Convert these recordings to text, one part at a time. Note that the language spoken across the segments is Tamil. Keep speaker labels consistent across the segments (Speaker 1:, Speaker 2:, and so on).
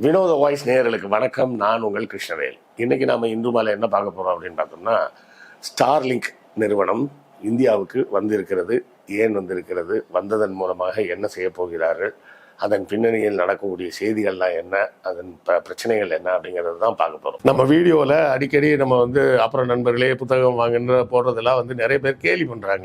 Speaker 1: வினோத வாய்ஸ் நேயர்களுக்கு வணக்கம். நான் உங்கள் கிருஷ்ணவேல். இன்னைக்கு நாம இந்து மாலை என்ன பார்க்க போறோம் அப்படின்னு பார்த்தோம்னா ஸ்டார்லிங்க் நிறுவனம் இந்தியாவுக்கு வந்திருக்கிறது. ஏன் வந்திருக்கிறது? வந்ததன் மூலமாக என்ன செய்ய போகிறார்கள்? அதன் பின்னணியில் நடக்கக்கூடிய செய்திகள்லாம் என்ன? அதன் ப- பிரச்சனைகள் என்ன? அப்படிங்கிறது தான் பார்க்க போகிறோம் நம்ம வீடியோவில் அடிக்கடி நம்ம வந்து அப்புறம் நண்பர்களே புத்தகம் வாங்குன்ற போடுறதெல்லாம் வந்து நிறைய பேர் கேலி பண்ணுறாங்க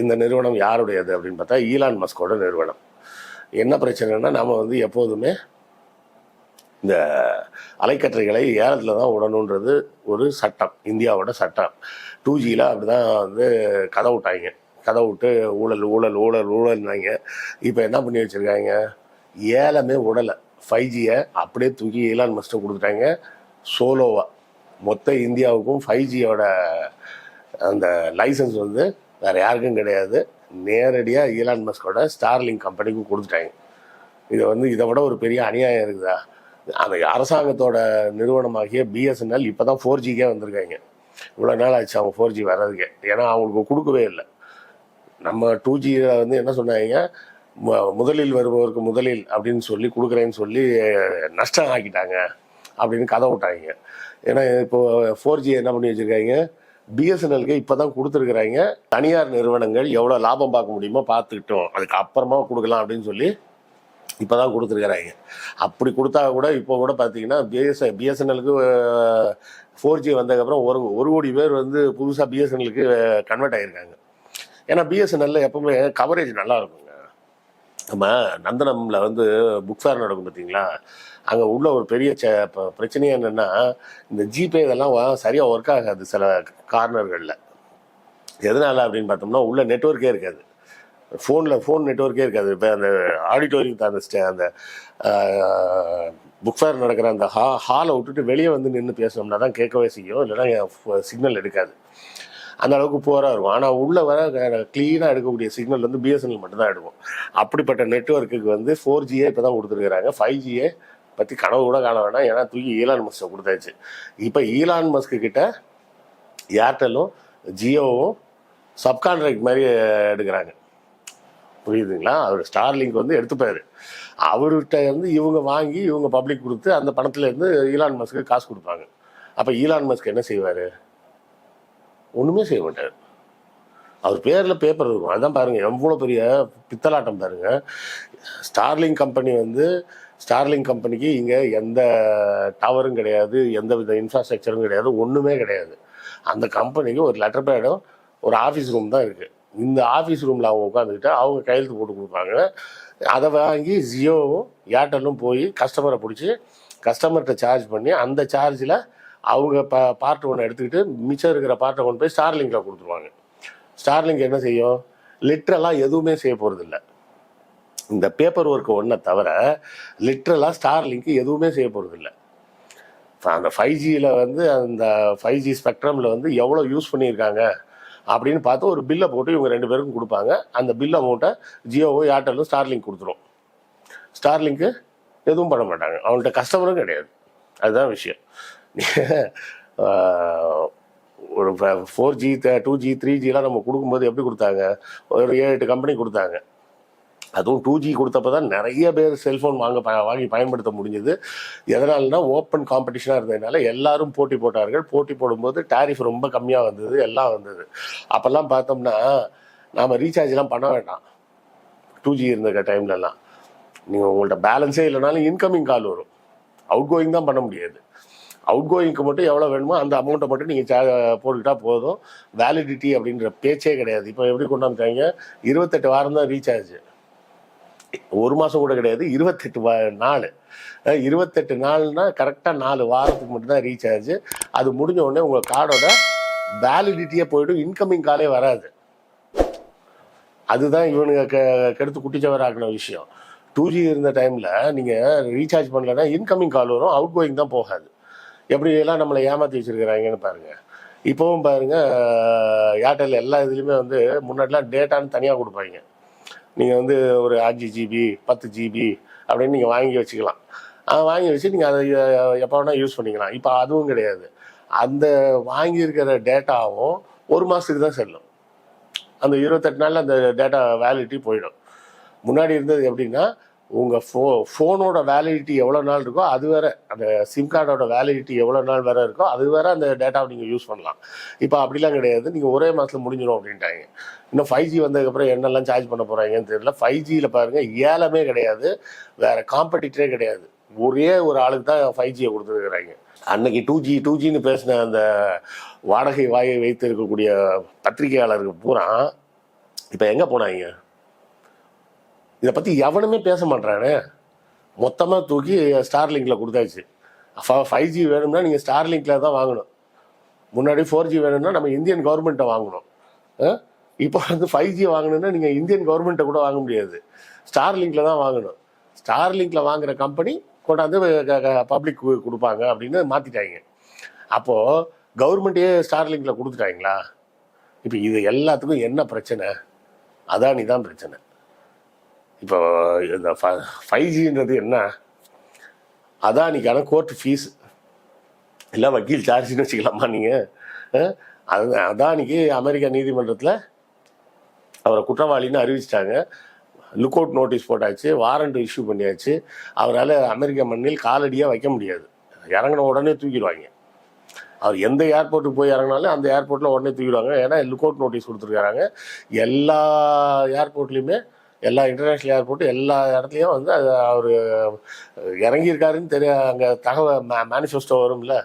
Speaker 1: இந்த நிறுவனம் யாருடையது அப்படின்னு பார்த்தா ஈலான் மஸ்கோட நிறுவனம். என்ன பிரச்சனைனா நாம் வந்து எப்போதுமே இந்த அலைக்கற்றைகளை ஏலத்தில் தான் விடணுன்றது ஒரு சட்டம் இந்தியாவோட சட்டம். டூ ஜியில் அப்படி தான் வந்து கதை விட்டாங்க. கதை விட்டு ஊழல் ஊழல் ஊழல் ஊழல்னாங்க. இப்போ என்ன பண்ணி வச்சுருக்காங்க? ஏலமே விடலை ஃபைவ் ஜியை அப்படியே தூக்கி ஈலான் மஸ்ட்டை கொடுத்துட்டாங்க. சோலோவாக மொத்த இந்தியாவுக்கும் ஃபைவ் ஜியோட அந்த லைசன்ஸ் வந்து வேறு யாருக்கும் கிடையாது. நேரடியாக ஈலான் மஸ்கோட ஸ்டார்லிங் கம்பெனிக்கு கொடுத்துட்டாங்க. இது வந்து இதை விட ஒரு பெரிய அநியாயம் இருக்குதா? அந்த அரசாங்கத்தோட நிறுவனமாகிய பிஎஸ்என்எல் இப்போ தான் ஃபோர் ஜிக்கே வந்திருக்காங்க. இவ்வளோ நாள் ஆச்சு அவங்க ஃபோர் ஜி வர்றதுக்கே. ஏன்னா அவங்களுக்கு கொடுக்கவே இல்லை. நம்ம டூ ஜியில் வந்து என்ன சொன்னாங்க? முதலில் வருபவருக்கு முதலில் அப்படின்னு சொல்லி கொடுக்குறேன்னு சொல்லி நஷ்டம் ஆக்கிட்டாங்க அப்படின்னு கதை விட்டாங்க. ஏன்னா இப்போ ஃபோர் ஜி என்ன பண்ணி வச்சுருக்காங்க? பிஎஸ்என்எல்க்கு இப்போ தான் கொடுத்துருக்குறாங்க. தனியார் நிறுவனங்கள் எவ்வளோ லாபம் பார்க்க முடியுமோ பார்த்துக்கிட்டோம். அதுக்கு அப்புறமா கொடுக்கலாம் அப்படின்னு சொல்லி இப்போ தான் கொடுத்துருக்குறாங்க. அப்படி கொடுத்தா கூட இப்போ கூட பார்த்தீங்கன்னா பிஎஸ் பிஎஸ்என்எலுக்கு ஃபோர் ஜி வந்ததுக்கப்புறம் ஒரு ஒரு கோடி பேர் வந்து புதுசாக பிஎஸ்என்எலுக்கு கன்வெர்ட் ஆகியிருக்காங்க ஏன்னா பிஎஸ்என்எல்ல எப்பவுமே கவரேஜ் நல்லா இருக்குங்க. நம்ம நந்தனம்ல வந்து புக் ஃபேர் நடக்கும் பார்த்தீங்களா அங்கே உள்ள ஒரு பெரிய ச- பிரச்சனையே என்னென்னா இந்த ஜிபே இதெல்லாம் சரியாக ஒர்க் ஆகாது சில கார்னர்களில். எதனால் அப்படின்னு பார்த்தோம்னா உள்ள நெட்ஒர்க்கே இருக்காது. ஃபோனில் ஃபோன் நெட்ஒர்க்கே இருக்காது. இப்போ அந்த ஆடிட்டோரியம் அந்த ஸ்டே அந்த புக் ஃபேர் நடக்கிற அந்த ஹா ஹாலை விட்டுட்டு வெளியே வந்து நின்று பேசணும்னா தான் கேட்கவே செய்யும். இல்லைன்னா சிக்னல் எடுக்காது. அந்த அளவுக்கு போராக இருக்கும். ஆனால் உள்ளே வர க்ளீனாக எடுக்கக்கூடிய சிக்னல் வந்து பிஎஸ்என்எல் மட்டும்தான் எடுக்கும். அப்படிப்பட்ட நெட்ஒர்க்குக்கு வந்து ஃபோர் ஜியே இப்போ தான் கொடுத்துருக்குறாங்க. ஃபைவ் ஜியே பற்றி கனவு கூட காண வேணாம். ஏன்னா தூக்கி ஈலான் மஸ்க்கை கொடுத்தாச்சு. இப்போ ஈலான் மஸ்க்கு கிட்ட ஏர்டெல்லும் ஜியோவும் சப்கான்ட்ராக்ட் மாதிரி எடுக்கிறாங்க. புரியுதுங்களா? அவர் ஸ்டார்லிங்க் வந்து எடுத்துப்பாரு. அவர்கிட்ட இருந்து இவங்க வாங்கி இவங்க பப்ளிக் கொடுத்து அந்த பணத்துலேருந்து ஈலான் மஸ்க்கு காசு கொடுப்பாங்க. அப்போ ஈலான் மஸ்க் என்ன செய்வார்? ஒன்றுமே செய்ய மாட்டார். அவர் பேரில் பேப்பர் இருக்கும். அதான் பாருங்கள் எவ்வளோ பெரிய பித்தலாட்டம் பாருங்கள் ஸ்டார்லிங் கம்பெனி வந்து ஸ்டார்லிங் கம்பெனிக்கு இங்கே எந்த டவரும் கிடையாது எந்த வித இன்ஃப்ராஸ்ட்ரக்சரும் கிடையாது ஒன்றுமே கிடையாது. அந்த கம்பெனிக்கு ஒரு லெட்டர் பேடும் ஒரு ஆஃபீஸ் ரூம் தான் இருக்குது இந்த ஆஃபீஸ் ரூமில் அவங்க உட்காந்துக்கிட்டு அவங்க கையெழுத்து போட்டு கொடுப்பாங்க. அதை வாங்கி ஜியோவும் ஏர்டெல்லும் போய் கஸ்டமரை பிடிச்சி கஸ்டமர்கிட்ட சார்ஜ் பண்ணி அந்த சார்ஜில் அவங்க ப பார்ட் ஒன்று எடுத்துக்கிட்டு மிச்சம் இருக்கிற பார்ட்டை கொண்டு போய் ஸ்டார்லிங்கில் கொடுத்துருவாங்க. ஸ்டார்லிங்க் என்ன செய்யும்? லிட்ரலாக எதுவுமே செய்ய போகிறதில்லை இந்த பேப்பர் ஒர்க் ஒன்றை தவிர லிட்ரலாக ஸ்டார் லிங்க் எதுவுமே செய்ய போகிறதில்ல அந்த ஃபைவ் ஜியில் வந்து அந்த ஃபைவ் ஜி ஸ்பெக்ட்ரமில் வந்து எவ்வளோ யூஸ் பண்ணியிருக்காங்க அப்படின்னு பார்த்து ஒரு பில்லை போட்டு இவங்க ரெண்டு பேருக்கும் கொடுப்பாங்க. அந்த பில் அமௌண்ட்டை ஜியோவோ ஏர்டெல்லும் ஸ்டார்லிங்க் கொடுத்துரும். ஸ்டார்லிங்க்கு எதுவும் பண்ண மாட்டாங்க. அவன்கிட்ட கஸ்டமரும் கிடையாது. அதுதான் விஷயம். ஒரு four G two G three ஜிலாம் நம்ம கொடுக்கும்போது எப்படி கொடுத்தாங்க? ஒரு ஏழு எட்டு கம்பெனி கொடுத்தாங்க. அதுவும் டூ ஜி கொடுத்தப்ப தான் நிறைய பேர் செல்ஃபோன் வாங்க ப- வாங்கி பயன்படுத்த முடிஞ்சது. எதனால்னா ஓப்பன் காம்படிஷனாக இருந்ததுனால எல்லாரும் போட்டி போட்டார்கள். போட்டி போடும்போது டேரிஃப் ரொம்ப கம்மியாக வந்தது எல்லாம் வந்தது. அப்போல்லாம் பார்த்தோம்னா நாம் ரீசார்ஜ்லாம் பண்ண வேண்டாம். டூ ஜி இருந்த டைம்லலாம் நீங்கள் உங்கள்கிட்ட பேலன்ஸே இல்லைனாலும் இன்கமிங் கால் வரும். அவுட் கோயிங் தான் பண்ண முடியாது. அவுட் கோயிங்க்கு மட்டும் எவ்வளோ வேணுமோ அந்த அமௌண்ட்டை மட்டும் நீங்கள் போட்டுக்கிட்டா போதும். வேலிடிட்டி அப்படின்ற பேச்சே கிடையாது. இப்போ எப்படி கொண்டு வந்துட்டாங்க இருபத்தெட்டு வாரம் தான் ரீசார்ஜ் ஒரு மாதம் கூட கிடையாது இருபத்தெட்டு வா- நாள். இருபத்தெட்டு நாள்னா கரெக்டாக நாலு வாரத்துக்கு மட்டும்தான் ரீசார்ஜ் அது முடிஞ்ச உடனே உங்கள் கார்டோட வேலிடிட்டியே போயிடும் இன்கமிங் காலே வராது. அதுதான் இவனுங்க கெடுத்து குட்டிச்சவராக்கின விஷயம். டூ ஜி இருந்த டைமில் நீங்கள் ரீசார்ஜ் பண்ணலன்னா இன்கமிங் கால் வரும் அவுட் கோயிங் தான் போகாது. எப்படி எல்லாம் நம்மளை ஏமாற்றி வச்சிருக்கிறாங்கன்னு பாருங்கள் இப்போவும் பாருங்க ஏர்டெல் எல்லா இதுலேயுமே வந்து முன்னாடிலாம் டேட்டான்னு தனியாக கொடுப்பாங்க. நீங்கள் வந்து ஒரு அஞ்சு ஜிபி பத்து ஜிபி அப்படின்னு நீங்கள் வாங்கி வச்சுக்கலாம். வாங்கி வச்சு நீங்கள் அதை எப்போ வேணால் யூஸ் பண்ணிக்கலாம். இப்போ அதுவும் கிடையாது. அந்த வாங்கியிருக்கிற டேட்டாவும் ஒரு மாதத்துக்கு தான் செல்லும். அந்த இருபத்தெட்டு நாளில் அந்த டேட்டா வேலிடிட்டி போயிடும். முன்னாடி இருந்தது எப்படின்னா உங்கள் ஃபோ ஃபோனோட வேலிடிட்டி எவ்வளோ நாள் இருக்கோ அது வேற. அந்த சிம் கார்டோட வேலிடிட்டி எவ்வளோ நாள் வேற இருக்கோ அது வேற அந்த டேட்டாவை நீங்கள் யூஸ் பண்ணலாம். இப்போ அப்படிலாம் கிடையாது. நீங்கள் ஒரே மாதத்தில் முடிஞ்சிடும் அப்படின்ட்டாங்க. இன்னும் ஃபைவ் ஜி வந்ததுக்கப்புறம் என்னெல்லாம் சார்ஜ் பண்ண போகிறாங்கன்னு தெரியல. ஃபைவ் ஜியில் பாருங்கள் ஏலமே கிடையாது. வேற காம்படிட்டரே கிடையாது. ஒரே ஒரு ஆளுக்கு தான் ஃபைவ் ஜியை கொடுத்துருக்குறாங்க. அன்னைக்கு டூ ஜி டூ ஜின்னு பேசின அந்த வாடகை வாயை வைத்து இருக்கக்கூடிய பத்திரிகையாளருக்கு பூரா இப்போ எங்கே போனாங்க? இதை பற்றி எவனுமே பேச மாட்டானே மொத்தமாக தூக்கி ஸ்டார்லிங்கில் கொடுத்தாச்சு. ஃபைவ் ஜி வேணும்னா நீங்கள் ஸ்டார்லிங்கில் தான் வாங்கணும். முன்னாடி ஃபோர் ஜி வேணும்னா நம்ம இந்தியன் கவர்மெண்ட்டை வாங்கணும். இப்போ வந்து ஃபைவ் ஜி வாங்கணும்னா நீங்கள் இந்தியன் கவர்மெண்ட்டை கூட வாங்க முடியாது. ஸ்டார்லிங்கில் தான் வாங்கணும். ஸ்டார்லிங்கில் வாங்குற கம்பெனி கொண்டாந்து பப்ளிக் கொடுப்பாங்க அப்படின்னு மாற்றிட்டாங்க அப்போது கவர்மெண்ட்டே ஸ்டார்லிங்கில் கொடுத்துட்டாங்களா? இப்போ இது எல்லாத்துக்கும் என்ன பிரச்சனை? அதானி தான் பிரச்சனை. இப்போ இந்த ஃபைவ் ஜின்றது என்ன? அதானிக்கான கோர்ட் ஃபீஸ் இல்லை வக்கீல் சார்ஜ்னு வச்சுக்கலாமா நீங்கள் அது அதானிக்கு அமெரிக்கா நீதிமன்றத்தில் அவரை குற்றவாளின்னு அறிவிச்சிட்டாங்க. லுக் அவுட் நோட்டீஸ் போட்டாச்சு வாரண்ட் இஷ்யூ பண்ணியாச்சு. அவரால் அமெரிக்க மண்ணில் காலடியாக வைக்க முடியாது. இறங்கின உடனே தூக்கிடுவாங்க. அவர் எந்த ஏர்போர்ட்டுக்கு போய் இறங்கினாலும் அந்த ஏர்போர்ட்டில் உடனே தூக்கிடுவாங்க. ஏன்னா லுக் அவுட் நோட்டீஸ் கொடுத்துருக்காங்க. எல்லா ஏர்போர்ட்லேயுமே எல்லா இன்டர்நேஷ்னல் ஏர்போர்ட்டு எல்லா இடத்துலையும் வந்து அது அவர் இறங்கியிருக்காருன்னு தெரிய அங்கே தகவல் மே மேனிஃபெஸ்டோ வரும்ல?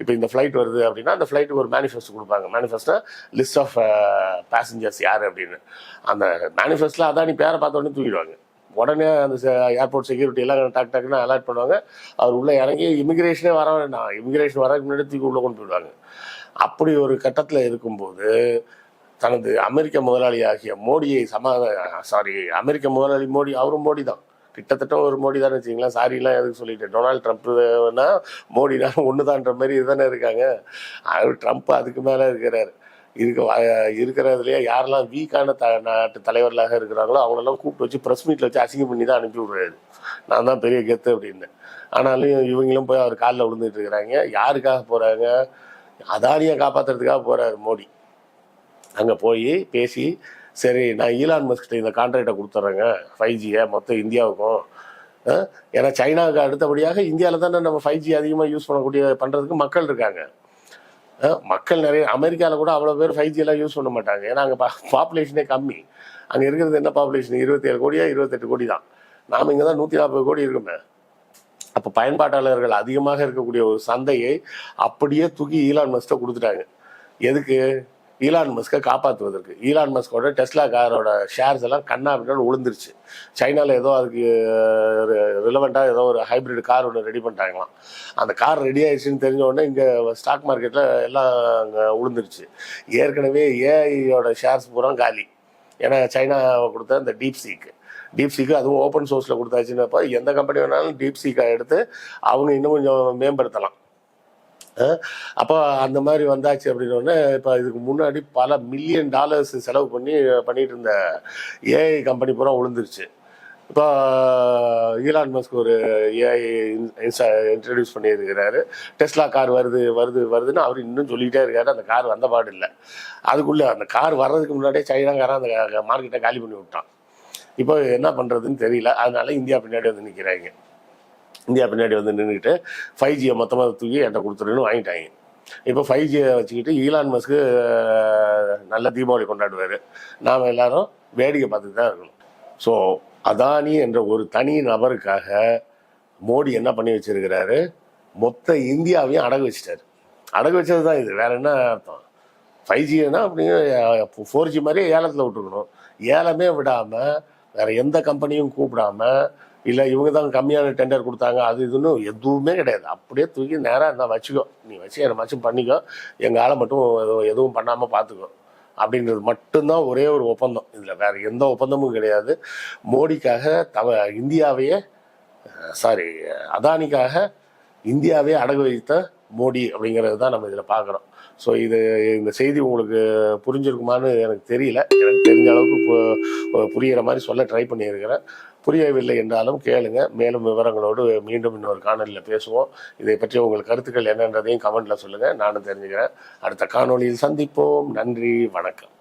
Speaker 1: இப்போ இந்த ஃப்ளைட் வருது அப்படின்னா அந்த ஃப்ளைட்டுக்கு ஒரு மேனிஃபெஸ்ட் கொடுப்பாங்க. மேனிஃபெஸ்டோ லிஸ்ட் ஆஃப் பேசஞ்சர்ஸ் யார் அப்படின்னு. அந்த மேனிஃபெஸ்டில் அதான் நீ பேரை பார்த்த உடனே தூக்கிடுவாங்க. உடனே அந்த ஏர்போர்ட் செக்யூரிட்டி எல்லாம் டக்கு டக்குன்னு அலர்ட் பண்ணுவாங்க. அவர் உள்ளே இறங்கி இமிகிரேஷனே வர வேண்டாம். இமிகிரேஷன் வரதுக்கு முன்னாடி தூக்கி உள்ளே கொண்டு போயிடுவாங்க. அப்படி ஒரு கட்டத்தில் இருக்கும்போது தனது அமெரிக்க முதலாளி ஆகிய மோடியை சமாதான சாரி அமெரிக்க முதலாளி மோடி அவரும் மோடி தான். கிட்டத்தட்ட ஒரு மோடி தான் வச்சுங்களேன் சாரிலாம் எதுக்கு சொல்லிட்டு டொனால்டு ட்ரம்ப்னா மோடினா ஒன்று தான்ற மாதிரி இதுதானே இருக்காங்க. அவர் ட்ரம்ப் அதுக்கு மேலே இருக்கிறார். இருக்க இருக்கிறதுலையே யாரெல்லாம் வீக்கான த நாட்டு தலைவர்களாக இருக்கிறாங்களோ அவங்களெல்லாம் கூப்பிட்டு வச்சு ப்ரெஸ் மீட்டில் வச்சு அசிங்கம் பண்ணி தான் அனுப்பி விடுறாரு. நான் தான் பெரிய கெத்து அப்படின்னு. ஆனாலும் இவங்களும் போய் அவர் காலில் விழுந்துட்டு இருக்கிறாங்க. யாருக்காக போகிறாங்க அதானியை காப்பாற்றுறதுக்காக போகிறாரு மோடி. அங்கே போய் பேசி சரி நான் ஈலான் மஸ்கிட்ட இந்த கான்ட்ராக்டை கொடுத்துட்றேங்க ஃபைவ் ஜியை மொத்தம் இந்தியாவுக்கும். ஏன்னா சைனாவுக்கு அடுத்தபடியாக இந்தியாவில் தானே நம்ம ஃபைவ் ஜி அதிகமாக யூஸ் பண்ணக்கூடிய பண்ணுறதுக்கு மக்கள் இருக்காங்க. மக்கள் நிறைய அமெரிக்காவில் கூட அவ்வளோ பேர் ஃபைவ் ஜிலாம் யூஸ் பண்ண மாட்டாங்க. ஏன்னா அங்கே பாப்புலேஷனே கம்மி. அங்கே இருக்கிறது என்ன பாப்புலேஷன் இருபத்தேழு கோடியா இருபத்தெட்டு கோடி தான். நாம் இங்கே தான் நூற்றி நாற்பது கோடி இருக்குமே. அப்போ பயன்பாட்டாளர்கள் அதிகமாக இருக்கக்கூடிய ஒரு சந்தையை அப்படியே தூக்கி ஈலான் மஸ்ட்டை கொடுத்துட்டாங்க. எதுக்கு? ஈலான் மஸ்கை காப்பாற்றுவதற்கு ஈலான் மஸ்கோட டெஸ்லா காரோட ஷேர்ஸ் எல்லாம் கண்ணா அப்படின்னு விழுந்துருச்சு சைனாவில் ஏதோ அதுக்கு ரிலவெண்ட்டாக ஏதோ ஒரு ஹைப்ரிட் கார் ஒன்று ரெடி பண்ணிட்டாங்களாம். அந்த கார் ரெடி ஆயிடுச்சுன்னு தெரிஞ்ச உடனே இங்கே ஸ்டாக் மார்க்கெட்டில் எல்லாம் அங்கே விழுந்துருச்சு ஏற்கனவே ஏஐயோட ஷேர்ஸ் பூரா காலி. ஏன்னா சைனாவை கொடுத்த இந்த டீப் சீக்கு டீப் சீக்கு அதுவும் ஓப்பன் சோர்ஸில் கொடுத்தாச்சுன்னப்போ எந்த கம்பெனி வேணாலும் டீப் சீக்கை எடுத்து அவங்க இன்னும் கொஞ்சம் மேம்படுத்தலாம். அப்போ அந்த மாதிரி வந்தாச்சு அப்படின்னோடனே இப்போ இதுக்கு முன்னாடி பல மில்லியன் டாலர்ஸ் செலவு பண்ணி பண்ணிட்டு இருந்த ஏஐ கம்பெனி பூரா விழுந்துருச்சு இப்போ ஈலான் மஸ்க் ஒரு ஏஐ இன்ட்ரடியூஸ் பண்ணியிருக்கிறாரு. டெஸ்லா கார் வருது வருது வருதுன்னு அவர் இன்னும் சொல்லிக்கிட்டே இருக்காரு. அந்த கார் வந்த பாடு இல்லை. அதுக்குள்ளே அந்த கார் வர்றதுக்கு முன்னாடியே சைனாக்காரன் அந்த மார்க்கெட்டை காலி பண்ணி விட்டான். இப்போ என்ன பண்ணுறதுன்னு தெரியல. அதனால இந்தியா பின்னாடி வந்து நிற்கிறாங்க இந்தியா பின்னாடி வந்து நின்றுக்கிட்டு ஃபைவ் ஜியை மொத்தமாக தூக்கி என்கிட்ட கொடுத்துருன்னு வாங்கிட்டாங்க. இப்போ ஃபைவ் ஜியை வச்சுக்கிட்டு ஈலான் மஸ்க்கு நல்ல தீபாவளி கொண்டாடுவார். நாம் எல்லாரும் வேடிக்கை பார்த்துட்டு தான் இருக்கணும். ஸோ அதானி என்ற ஒரு தனி நபருக்காக மோடி என்ன பண்ணி வச்சிருக்கிறாரு? மொத்த இந்தியாவையும் அடகு வச்சிட்டாரு. அடகு வச்சது தான் இது. வேற என்ன அர்த்தம்? ஃபைவ் ஜினா அப்படிங்க ஃபோர் ஜி மாதிரியே ஏலத்தில் விட்டுருக்கணும். ஏலமே விடாமல் வேற எந்த கம்பெனியும் கூப்பிடாம இல்லை இவங்க தான் கம்மியான டெண்டர் கொடுத்தாங்க அது இதுன்னு எதுவுமே கிடையாது. அப்படியே தூக்கி நேராக இருந்தால் வச்சுக்கோ. நீ வச்சு என்னை மச்சும் பண்ணிக்கோ. எங்கள் ஆளை மட்டும் எதுவும் எதுவும் பண்ணாமல் பார்த்துக்கோ அப்படின்றது மட்டும்தான் ஒரே ஒரு ஒப்பந்தம். இதில் வேற எந்த ஒப்பந்தமும் கிடையாது. மோடிக்காக தவ இந்தியாவையே சாரி அதானிக்காக இந்தியாவே அடகு வைத்த மோடி அப்படிங்கிறது தான் நம்ம இதில் பார்க்குறோம் ஸோ இது இந்த செய்தி உங்களுக்கு புரிஞ்சிருக்குமான்னு எனக்கு தெரியல. எனக்கு தெரிஞ்ச அளவுக்கு புரிகிற புரியிற மாதிரி சொல்ல ட்ரை பண்ணியிருக்கிறேன். புரியவில்லை என்றாலும் கேளுங்க. மேலும் விவரங்களோடு மீண்டும் இன்னொரு காணொலியில் பேசுவோம். இதை பற்றி உங்கள் கருத்துக்கள் என்னன்றதையும் கமெண்ட்டில் சொல்லுங்கள் நானும் தெரிஞ்சுக்கிறேன். அடுத்த காணொலியில் சந்திப்போம். நன்றி. வணக்கம்.